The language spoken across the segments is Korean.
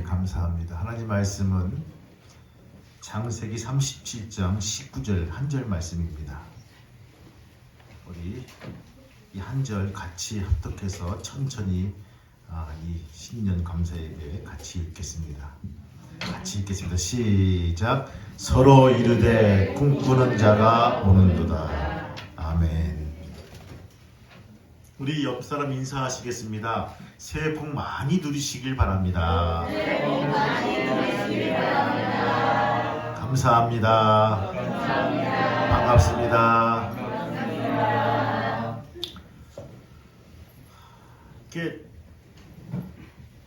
하나님 감사합니다. 하나님 말씀은 장세기 37장 19절 한 절 말씀입니다. 우리 이 한 절 같이 합독해서 천천히 아, 이 신년 감사에게 같이 읽겠습니다. 같이 읽겠습니다. 시작. 서로 이르되 꿈꾸는 자가 오는도다. 아멘. 우리 옆 사람 인사하시겠습니다. 새해 복 많이 누리시길 바랍니다. 감사합니다. 반갑습니다. 이렇게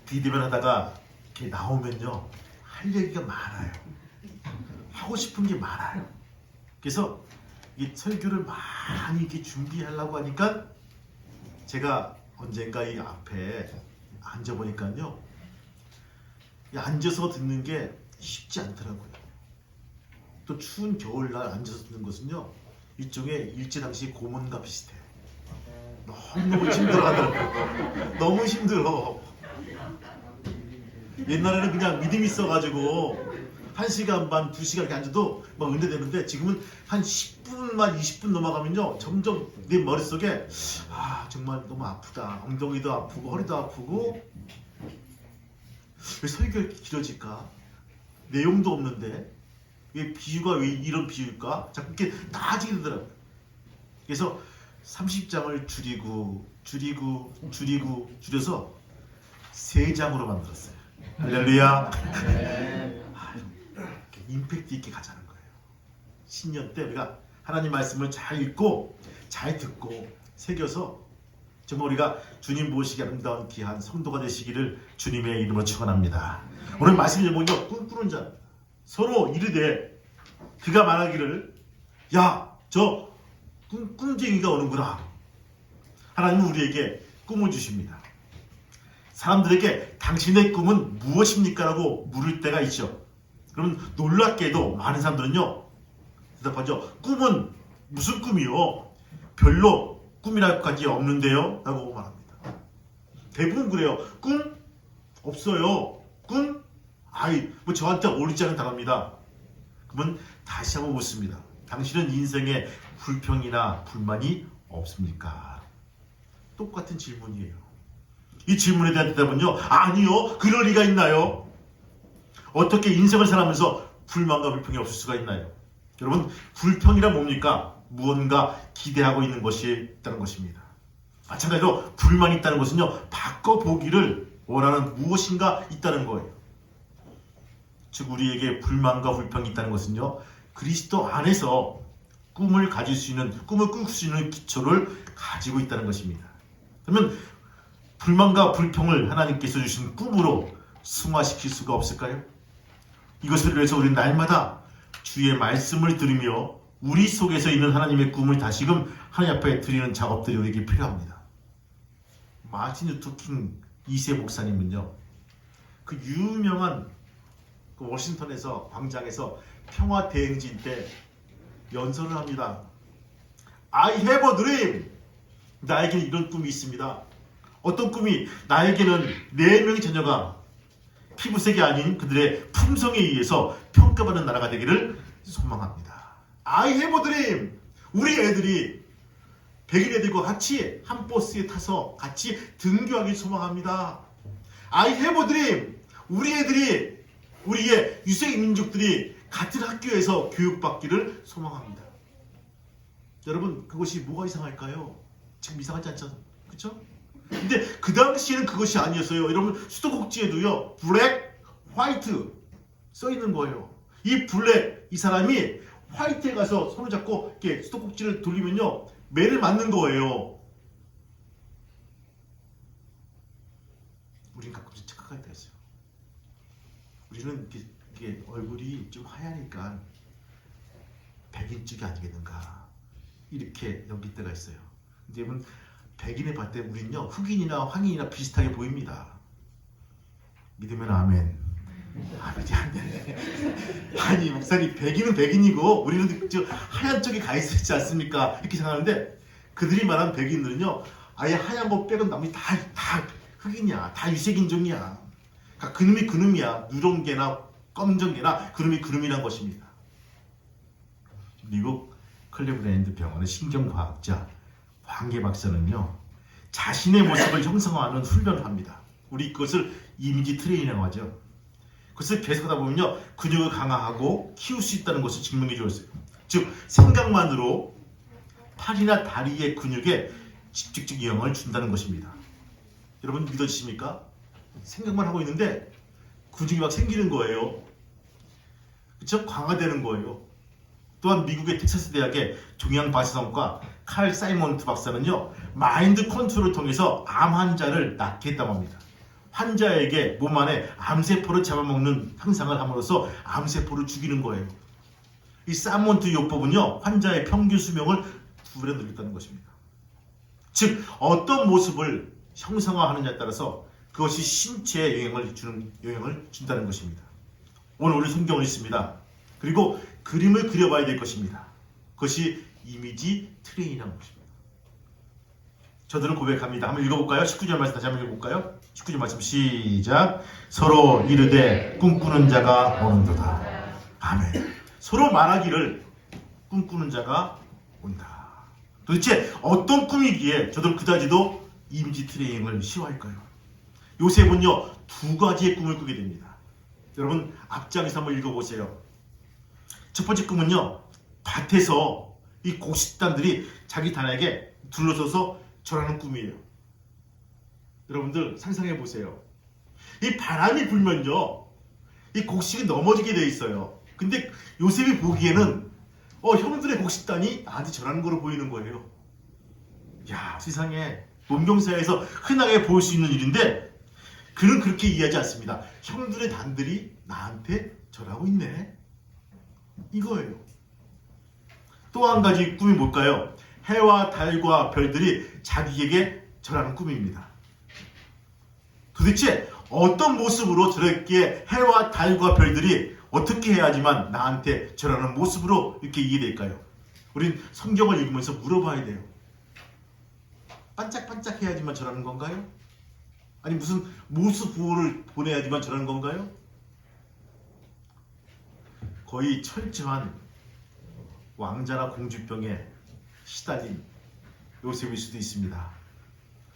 비대면 하다가 이렇게 나오면요 할 얘기가 많아요. 하고 싶은 게 많아요. 그래서 이 설교를 많이 이렇게 준비하려고 하니까 제가 언젠가 이 앞에 앉아 보니까요 이 앉아서 듣는 게 쉽지 않더라고요. 또 추운 겨울날 앉아서 듣는 것은요 일종의 일제 당시 고문과 비슷해요. 너무너무 힘들어하더라고요. 너무 힘들어. 옛날에는 그냥 믿음 있어가지고 한 시간 반, 두 시간 이렇게 앉아도 막 은혜되는데 지금은 한 10분만 20분 넘어가면요. 점점 내 머릿속에 아 정말 너무 아프다. 엉덩이도 아프고 허리도 아프고. 왜 설교가 이렇게 길어질까? 내용도 없는데. 왜 비유가 왜 이런 비유일까? 자꾸 이렇게 나아지게 되더라고요. 그래서 30장을 줄이고 줄이고 줄이고 줄여서 3장으로 만들었어요. 할렐루야. 아, 임팩트 있게 가자는 거예요. 신년 때 우리가 하나님 말씀을 잘 읽고 잘 듣고 새겨서 정말 우리가 주님 보시기 아름다운 귀한 성도가 되시기를 주님의 이름으로 축원합니다. 오늘 말씀 제목이요 꿈꾸는 자 서로 이르되 그가 말하기를 야 저 꿈쟁이가 오는구나. 하나님은 우리에게 꿈을 주십니다. 사람들에게 당신의 꿈은 무엇입니까? 라고 물을 때가 있죠. 그러면 놀랍게도 많은 사람들은요. 대답하죠. 꿈은 무슨 꿈이요? 별로 꿈이랄 것까지 없는데요. 라고 말합니다. 대부분 그래요. 꿈? 없어요. 꿈? 아이, 뭐 저한테 어울리지 않은 단어입니다. 그러면 다시 한번 묻습니다. 당신은 인생에 불평이나 불만이 없습니까? 똑같은 질문이에요. 이 질문에 대한 대답은요. 아니요. 그럴 리가 있나요? 어떻게 인생을 살아가면서 불만과 불평이 없을 수가 있나요? 여러분, 불평이란 뭡니까? 무언가 기대하고 있는 것이 있다는 것입니다. 마찬가지로 불만이 있다는 것은요. 바꿔보기를 원하는 무엇인가 있다는 거예요. 즉 우리에게 불만과 불평이 있다는 것은요. 그리스도 안에서 꿈을 가질 수 있는 꿈을 꾸릴 수 있는 기초를 가지고 있다는 것입니다. 그러면 불만과 불평을 하나님께서 주신 꿈으로 승화시킬 수가 없을까요? 이것을 위해서 우리는 날마다 주의 말씀을 들으며 우리 속에서 있는 하나님의 꿈을 다시금 하나님 앞에 드리는 작업들이 우리에게 필요합니다. 마틴 루터킹 2세 목사님은요. 그 유명한 그 워싱턴에서 광장에서 평화 대행진 때 연설을 합니다. I have a dream. 나에게는 이런 꿈이 있습니다. 어떤 꿈이 나에게는 네 명의 자녀가 피부색이 아닌 그들의 품성에 의해서 평가받는 나라가 되기를 소망합니다. A dream. 우리 애들이 백인 애들과 같이 한 버스에 타서 같이 등교하길 소망합니다. A dream. 우리 애들이 우리의 유색 민족들이 같은 학교에서 교육받기를 소망합니다. 여러분 그것이 뭐가 이상할까요? 지금 이상하지 않죠? 그렇죠? 근데 그 당시에는 그것이 아니었어요. 여러분 수도꼭지에도요 블랙, 화이트 써 있는 거예요. 이 블랙 이 사람이 화이트에 가서 손을 잡고 이렇게 수도꼭지를 돌리면요 매를 맞는 거예요. 우린 가끔씩 착각할 때가 있어요. 우리는 이렇게, 이렇게 얼굴이 좀 하얘니까 백인 쪽이 아니겠는가 이렇게 여길 때가 있어요. 근데 여러분 백인을 봤을 때 우리는요 흑인이나 황인이나 비슷하게 보입니다. 믿으면 아멘. 아멘이 안 되네. 아니 목사님 백인은 백인이고 우리는 저 하얀 쪽에 가 있지 않습니까? 이렇게 생각하는데 그들이 말한 백인들은요 아예 하얀 거 빼고 나머지 다, 다 흑인이야. 다 유색인종이야. 그러니까 그놈이 그놈이야. 누렁개나 검정개나 그놈이 그놈이란 것입니다. 미국 클리브랜드 병원의 신경과학자 황계 박사는요. 자신의 모습을 형성하는 훈련을 합니다. 우리 그것을 이미지 트레이닝이라고 하죠. 그것을 계속하다 보면요. 근육을 강화하고 키울 수 있다는 것을 증명해 주었어요. 즉 생각만으로 팔이나 다리의 근육에 직접적 영향을 준다는 것입니다. 여러분 믿어지십니까? 생각만 하고 있는데 근육이 막 생기는 거예요. 그렇죠? 강화되는 거예요. 또한 미국의 텍사스 대학의 종양발사성과 칼 사이먼트 박사는요 마인드 컨트롤을 통해서 암 환자를 낫게 했다고 합니다. 환자에게 몸 안에 암세포를 잡아먹는 향상을 함으로써 암세포를 죽이는 거예요. 이 사이먼트 요법은요 환자의 평균 수명을 두 배로 늘렸다는 것입니다. 즉 어떤 모습을 형상화하느냐에 따라서 그것이 신체에 영향을 주는 영향을 준다는 것입니다. 오늘 우리 성경을 읽습니다. 그리고 그림을 그려봐야 될 것입니다. 그것이 이미지 트레이닝이라는 것입니다. 저들은 고백합니다. 한번 읽어볼까요? 19절 말씀 다시 한번 읽어볼까요? 19절 말씀 시작. 서로 이르되 꿈꾸는 자가 오는도다. 아멘. 서로 말하기를 꿈꾸는 자가 온다. 도대체 어떤 꿈이기에 저들 그다지도 이미지 트레이닝을 싫어할까요? 요셉은요 두 가지의 꿈을 꾸게 됩니다. 여러분 앞장에서 한번 읽어보세요. 첫 번째 꿈은요 밭에서 이 곡식단들이 자기 단에게 둘러서서 절하는 꿈이에요. 여러분들 상상해 보세요. 이 바람이 불면요 이 곡식이 넘어지게 돼 있어요. 근데 요셉이 보기에는 어 형들의 곡식단이 나한테 절하는 거로 보이는 거예요. 야 세상에 문경사에서 흔하게 볼 수 있는 일인데 그는 그렇게 이해하지 않습니다. 형들의 단들이 나한테 절하고 있네. 이거예요. 또 한 가지 꿈이 뭘까요? 해와 달과 별들이 자기에게 절하는 꿈입니다. 도대체 어떤 모습으로 저렇게 해와 달과 별들이 어떻게 해야지만 나한테 절하는 모습으로 이렇게 이해될까요? 우린 성경을 읽으면서 물어봐야 돼요. 반짝반짝 해야지만 저라는 건가요? 아니 무슨 부호를 보내야지만 저라는 건가요? 거의 철저한 왕자나 공주병에 시달린 요셉일 수도 있습니다.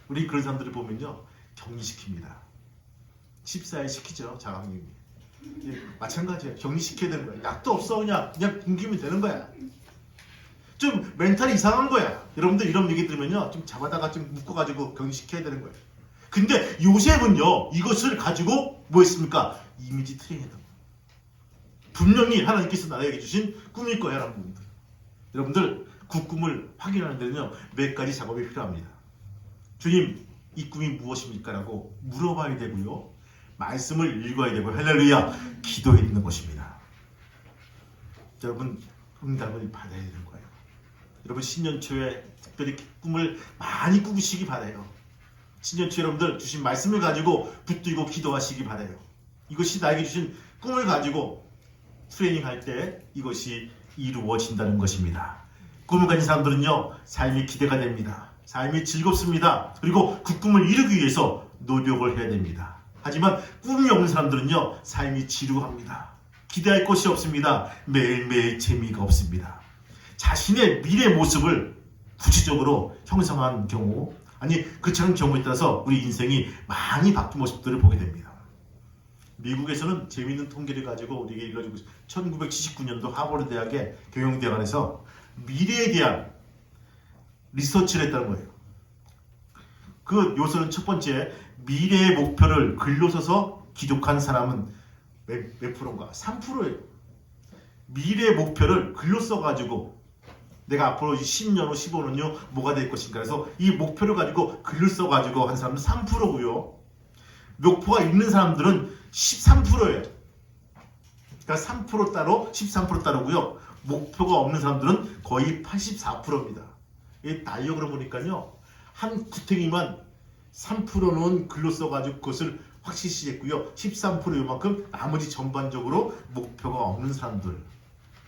우리 그런 사람들을 보면요 격리시킵니다. 집사에 시키죠 자강님이. 예, 마찬가지예요. 격리시켜야 되는 거야. 약도 없어 그냥 그냥 굶기면 되는 거야. 좀 멘탈이 이상한 거야. 여러분들 이런 얘기 들으면요. 좀 잡아다가 좀 묶어가지고 격리시켜야 되는 거예요. 근데 요셉은요. 이것을 가지고 뭐 했습니까? 이미지 트레이닝 했던 거예요. 분명히 하나님께서 나에게 주신 꿈일 거야. 라는 부분들. 여러분들 그 꿈을 확인하는 데는요. 몇 가지 작업이 필요합니다. 주님 이 꿈이 무엇입니까? 라고 물어봐야 되고요. 말씀을 읽어야 되고 할렐루야 기도해야 되는 것입니다. 여러분 응답을 받아야 되는 거예요. 여러분 신년 초에 특별히 꿈을 많이 꾸시기 바래요. 신년 초에 여러분들 주신 말씀을 가지고 붙들고 기도하시기 바래요. 이것이 나에게 주신 꿈을 가지고 트레이닝 할때 이것이 이루어진다는 것입니다. 꿈을 가진 사람들은요 삶이 기대가 됩니다. 삶이 즐겁습니다. 그리고 그 꿈을 이루기 위해서 노력을 해야 됩니다. 하지만 꿈이 없는 사람들은요 삶이 지루합니다. 기대할 것이 없습니다. 매일매일 재미가 없습니다. 자신의 미래 모습을 구체적으로 형성한 경우 아니 않은 경우에 따라서 우리 인생이 많이 바뀐 모습들을 보게 됩니다. 미국에서는 재미있는 통계를 가지고 우리에게 읽어주고 있습니다. 1979년도 하버드 대학의 경영대학원에서 미래에 대한 리서치를 했다는 거예요. 그 요소는 첫 번째 미래의 목표를 글로 써서 기록한 사람은 몇, 몇 프로인가? 3%예요. 미래의 목표를 글로 써가지고 내가 앞으로 10년 후, 15년 후 뭐가 될 것인가 그래서 이 목표를 가지고 글을 써가지고 한 사람은 3%고요. 목표가 있는 사람들은 13%예요. 그러니까 3% 따로 13% 따로고요. 목표가 없는 사람들은 거의 84%입니다. 이 다이어그램 보니까요. 한 구탱이만 3%는 글로 써가지고 그것을 확실시 했고요. 13% 요만큼 나머지 전반적으로 목표가 없는 사람들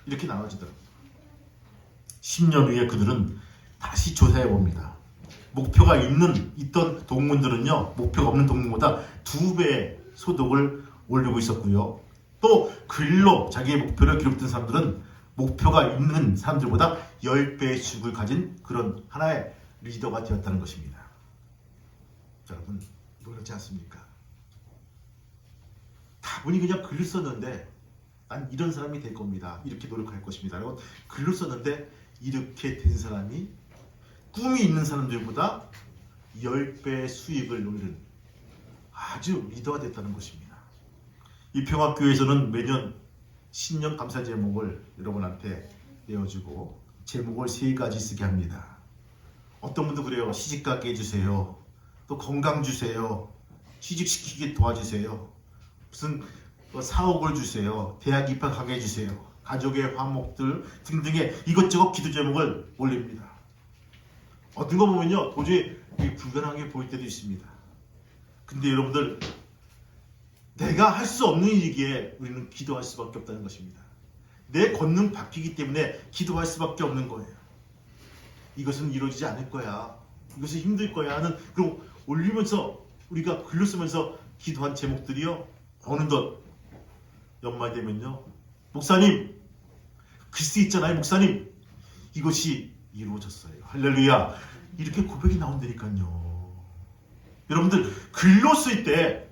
이렇게 나눠지더라고요. 10년 후에 그들은 다시 조사해 봅니다. 목표가 있는 있던 동문들은요 목표가 없는 동문보다 두 배 소득을 올리고 있었고요. 또 글로 자기의 목표를 기록된 사람들은 목표가 있는 사람들보다 10배의 수익을 가진 그런 하나의 리더가 되었다는 것입니다. 자, 여러분 놀라지 않습니까? 다분히 그냥 글을 썼는데 난 이런 사람이 될 겁니다. 이렇게 노력할 것입니다. 라고 글을 썼는데 이렇게 된 사람이 꿈이 있는 사람들보다 10배 수익을 노리는 아주 리더가 됐다는 것입니다. 이 평화교회에서는 매년 신년 감사 제목을 여러분한테 내어주고 제목을 세 가지 쓰게 합니다. 어떤 분도 그래요. 시집 가게 해주세요. 또 건강 주세요. 취직시키게 도와주세요. 무슨 뭐 사옥을 주세요. 대학 입학하게 해주세요. 가족의 화목들 등등의 이것저것 기도 제목을 올립니다. 어떤 거 보면요. 도저히 불가능하게 보일 때도 있습니다. 근데 여러분들 내가 할 수 없는 일이기에 우리는 기도할 수밖에 없다는 것입니다. 내 걷는 바뀌기 때문에 기도할 수밖에 없는 거예요. 이것은 이루어지지 않을 거야. 이것은 힘들 거야 하는 그럼 올리면서 우리가 글로 쓰면서 기도한 제목들이요. 어느덧 연말 되면요. 목사님 글씨 있잖아요. 목사님 이것이 이루어졌어요. 할렐루야. 이렇게 고백이 나온다니까요. 여러분들 글로 쓸 때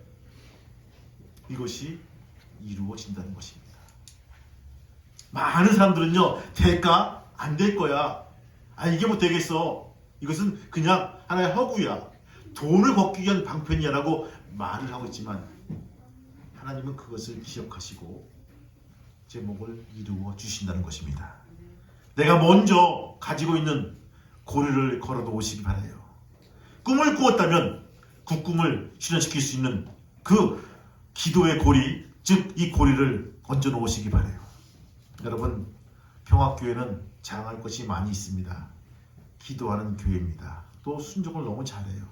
이것이 이루어진다는 것입니다. 많은 사람들은요 될까 안될 거야. 아 이게 뭐 되겠어. 이것은 그냥 하나의 허구야. 돈을 벌기 위한 방편이야라고 말을 하고 있지만 하나님은 그것을 기억하시고 제목을 이루어 주신다는 것입니다. 내가 먼저 가지고 있는 고리를 걸어 놓으시기 바라요. 꿈을 꾸었다면 그 꿈을 실현시킬 수 있는 그 기도의 고리, 즉 이 고리를 얹어 놓으시기 바라요. 여러분, 평화교회는 자랑할 것이 많이 있습니다. 기도하는 교회입니다. 또 순종을 너무 잘해요.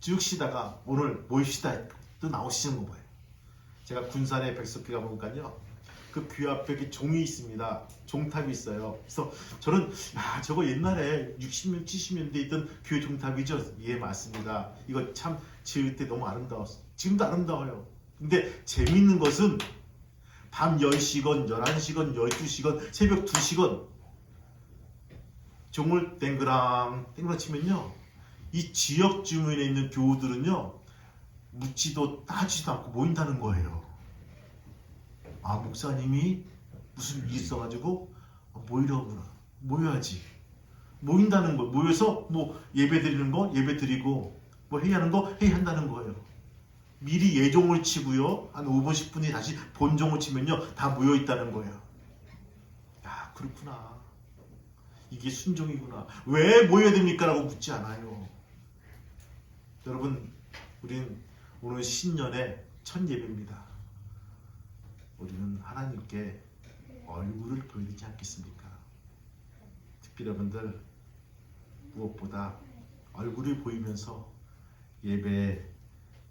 쭉 쉬다가 오늘 모입시다 또 나오시는 거 봐요. 제가 군산의 백석교 가보니까요. 그 귀 앞에 종이 있습니다. 종탑이 있어요. 그래서 저는 야 저거 옛날에 60년 70년대 있던 교회 종탑이죠. 예 맞습니다. 이거 참 지을 때 너무 아름다웠어. 지금도 아름다워요. 근데 재밌는 것은 밤 10시건 11시건 12시건 새벽 2시건 종을 땡그랑 땡그랑 치면요. 이 지역 주민에 있는 교우들은요. 묻지도 따지도 않고 모인다는 거예요. 아 목사님이 무슨 일이 있어가지고 모이려구나. 모여야지. 모인다는 거 모여서 뭐 예배 드리는 거 예배 드리고 뭐 회의하는 거 회의한다는 거예요. 미리 예종을 치고요. 한 5분 10분이 다시 본종을 치면요. 다 모여 있다는 거예요. 야 그렇구나. 이게 순종이구나. 왜 모여야 됩니까? 라고 묻지 않아요. 여러분 우리는 오늘 신년의 첫 예배입니다 우리는 하나님께 얼굴을 보여드리지 않겠습니까? 특히 여러분들 무엇보다 얼굴을 보이면서 예배에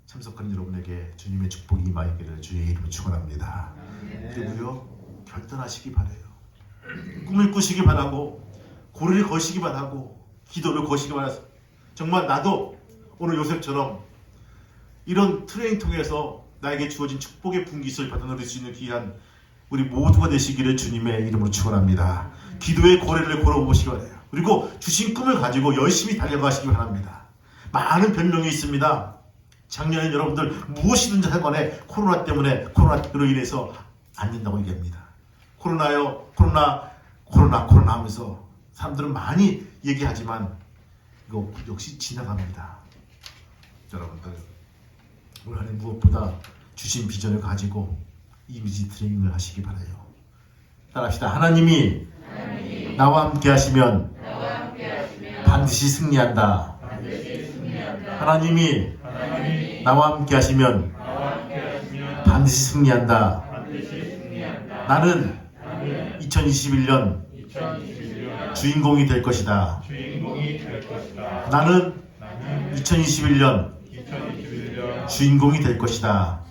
참석하는 여러분에게 주님의 축복이 임하기를 주의 이름으로 축원합니다. 그리고요 결단하시기 바래요. 꿈을 꾸시기 바라고 고리를 거시기 바라고 기도를 거시기 바라서 정말 나도 오늘 요셉처럼 이런 트레이닝 통해서 나에게 주어진 축복의 분깃을 받아 누릴 수 있는 귀한 우리 모두가 되시기를 주님의 이름으로 축원합니다. 기도의 고래를 걸어보시기 바래요. 그리고 주신 꿈을 가지고 열심히 달려가시기 바랍니다. 많은 변명이 있습니다. 작년에 여러분들 무엇이든지 하건에 코로나 때문에 코로나로 인해서 안 된다고 얘기합니다. 코로나요, 코로나, 코로나, 코로나 하면서 사람들은 많이 얘기하지만 이거 역시 지나갑니다. 여러분들 올 한해 무엇보다 주신 비전을 가지고 이미지 트레이닝을 하시기 바라요. 따라합시다. 하나님이, 나와 함께 하시면, 반드시 승리한다. 하나님이, 나와 함께 하시면 반드시 승리한다. 나는 2021년 주인공이 될 것이다. 나는 2021년 주인공이 될 것이다.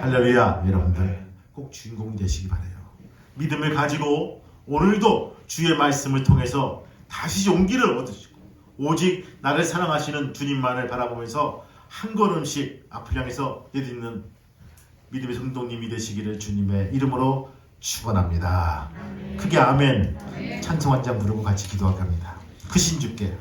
할렐루야, 여러분들 꼭 주인공이 되시기 바래요. 믿음을 가지고 오늘도 주의 말씀을 통해서 다시 용기를 얻으시고 오직 나를 사랑하시는 주님만을 바라보면서 한 걸음씩 앞을 향해서 내딛는 믿음의 성도님이 되시기를 주님의 이름으로 축원합니다. 크게 아멘. 찬송 한장 부르고 같이 기도하게 합니다. 크신 주께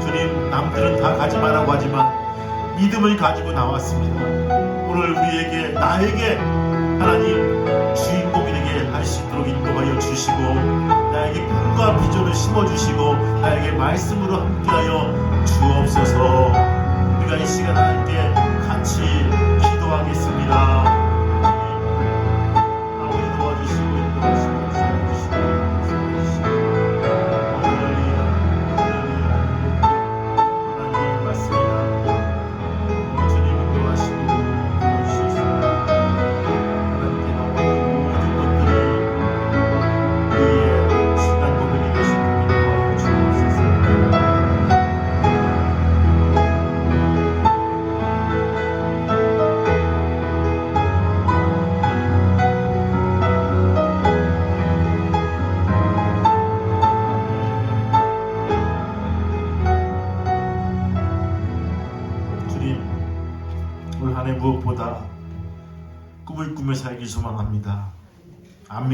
주님, 남들은 다 가지 말라고 하지만 믿음을 가지고 나왔습니다. 오늘 우리에게, 나에게 하나님 주인공이 되게 할 수 있도록 인도하여 주시고 나에게 꿈과 비전을 심어주시고 나에게 말씀으로 함께하여 주옵소서 우리가 이 시간 하나님께 같이 기도하겠습니다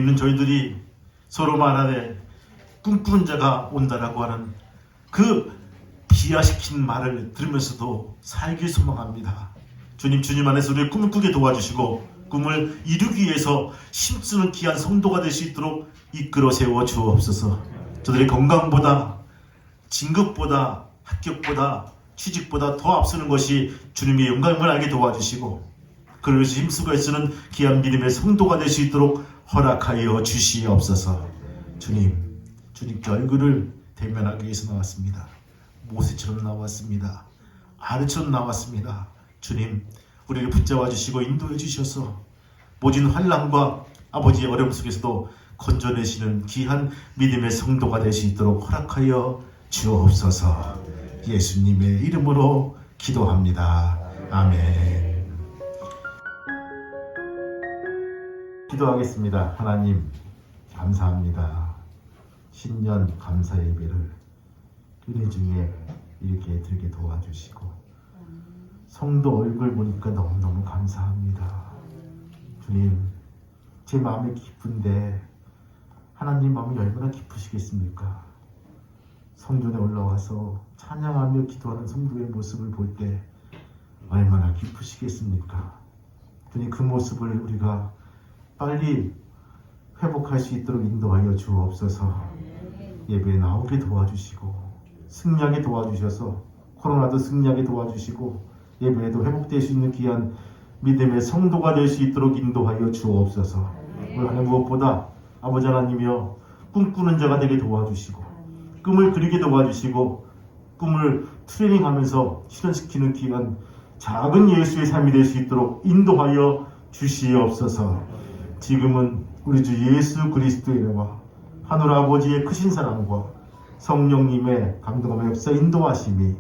믿는 저희들이 서로 말하되 꿈꾸는 자가 온다라고 하는 그 비하시킨 말을 들으면서도 살길 소망합니다. 주님, 주님 안에서 우리의 꿈을 꾸게 도와주시고 꿈을 이루기 위해서 힘쓰는 귀한 성도가 될 수 있도록 이끌어 세워 주옵소서. 저들의 건강보다 진급보다 합격보다 취직보다 더 앞서는 것이 주님의 영광을 알게 도와주시고 그러면서 힘쓰고 애쓰는 귀한 믿음의 성도가 될 수 있도록 허락하여 주시옵소서. 주님, 주님께 얼굴을 대면하기 위해서 나왔습니다. 모세처럼 나왔습니다. 아르처럼 나왔습니다. 주님, 우리를 붙잡아 주시고 인도해 주셔서 모진 환란과 아버지의 어려움 속에서도 건져내시는 귀한 믿음의 성도가 될 수 있도록 허락하여 주옵소서. 예수님의 이름으로 기도합니다. 아멘. 기도하겠습니다. 하나님, 감사합니다. 신년 감사 예배를 은혜 중에 이렇게 들게 도와주시고 성도 얼굴 보니까 너무너무 감사합니다. 주님, 제 마음이 깊은데 하나님 마음이 얼마나 깊으시겠습니까? 성전에 올라와서 찬양하며 기도하는 성도의 모습을 볼 때 얼마나 기쁘시겠습니까? 주님 그 모습을 우리가 빨리 회복할 수 있도록 인도하여 주옵소서 예배에 나오게 도와주시고 승리하게 도와주셔서 코로나도 승리하게 도와주시고 예배에도 회복될 수 있는 귀한 믿음의 성도가 될 수 있도록 인도하여 주옵소서. 오늘 하는 무엇보다 아버지 하나님이여 꿈꾸는 자가 되게 도와주시고 꿈을 그리게 도와주시고 꿈을 트레이닝하면서 실현시키는 기간 작은 예수의 삶이 될 수 있도록 인도하여 주시옵소서. 지금은 우리 주 예수 그리스도의 은혜와 하늘 아버지의 크신 사랑과 성령님의 감동함의 역사 인도하심이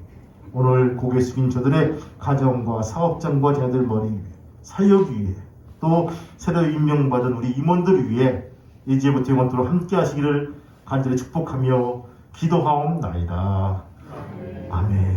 오늘 고개 숙인 저들의 가정과 사업장과 자녀들 머리 위에 사역 위에 또 새로 임명받은 우리 임원들 위에 이제부터 영원토록 함께 하시기를 간절히 축복하며 기도하옵나이다. 아멘.